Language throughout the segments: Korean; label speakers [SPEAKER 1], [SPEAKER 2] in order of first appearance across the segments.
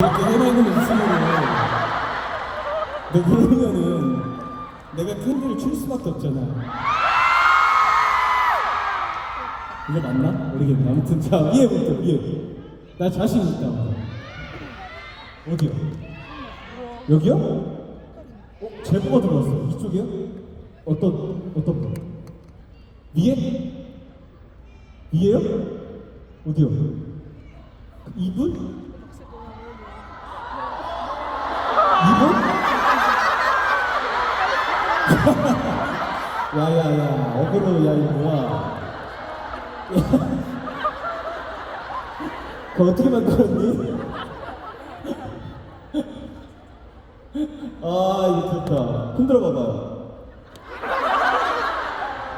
[SPEAKER 1] 해맑은 웃음으로 너 그러면은 내가 캔들을 칠 수밖에 없잖아 이거 맞나? 모르겠네 아무튼 자 위에부터 위에 나 자신 있다 어디야? 여기요? 어? 제보가 들어왔어 이쪽이요? 어떤 어떤 거? 위에? 위에요? 어디요? 이분? 야야야 어그로 야 이거 뭐야 그거 어떻게 만들었니? 아 이거 좋다 흔들어 봐봐요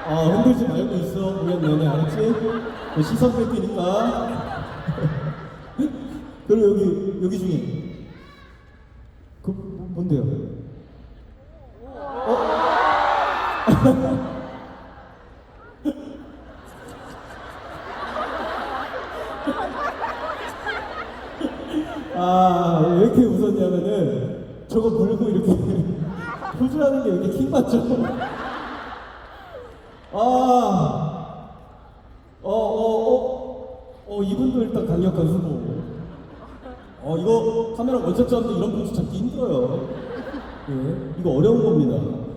[SPEAKER 1] 아 흔들지 말고 있어 보면 내내 알았지? 너 시선 뺏기니까 그리고 여기 여기 중에 그 뭐- 뭔데요? 어? 아, 왜 이렇게 웃었냐면은 저거 물고 이렇게 포즈하는 게 여기 킹 맞죠? 아, 어, 어, 어, 어, 이분도 일단 강력한 후보. 어, 이거 카메라 원샷 잡는데 이런 포즈 잡기 힘들어요. 예, 이거 어려운 겁니다.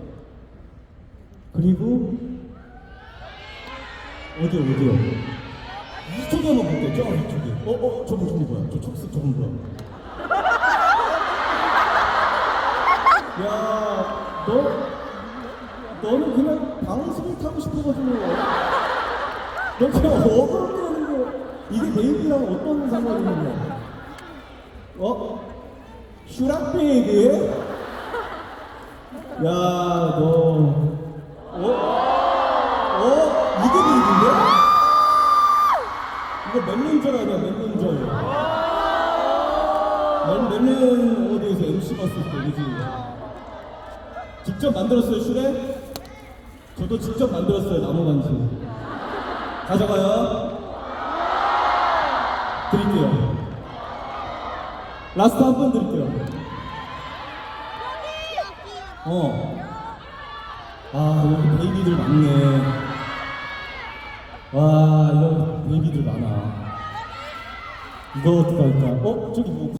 [SPEAKER 1] 그리고 어디요, 어디요? 이쪽에 한번 볼게요. 저 이쪽에. 어, 어, 저분 저분 뭐야? 저 초록색 저분 뭐야? 야, 너, 너는 그냥 방송을 타고 싶어가지고. 너 그냥 어그로 끄는 거. 이게 베이비랑 어떤 상관이 있는? 어? 슈락 베이비? 야, 너. 멜, 멜론 어디에서 MC 봤을 때, 그지? 직접 만들었어요, 슈렉? 저도 직접 만들었어요, 나무 반지. 가져가요. 드릴게요. 라스트 한 번 드릴게요. 어. 아, 여기 베이비들 많네. 와, 이런 베이비들 많아. 이거 어떡할까? 어? 저기 뭐.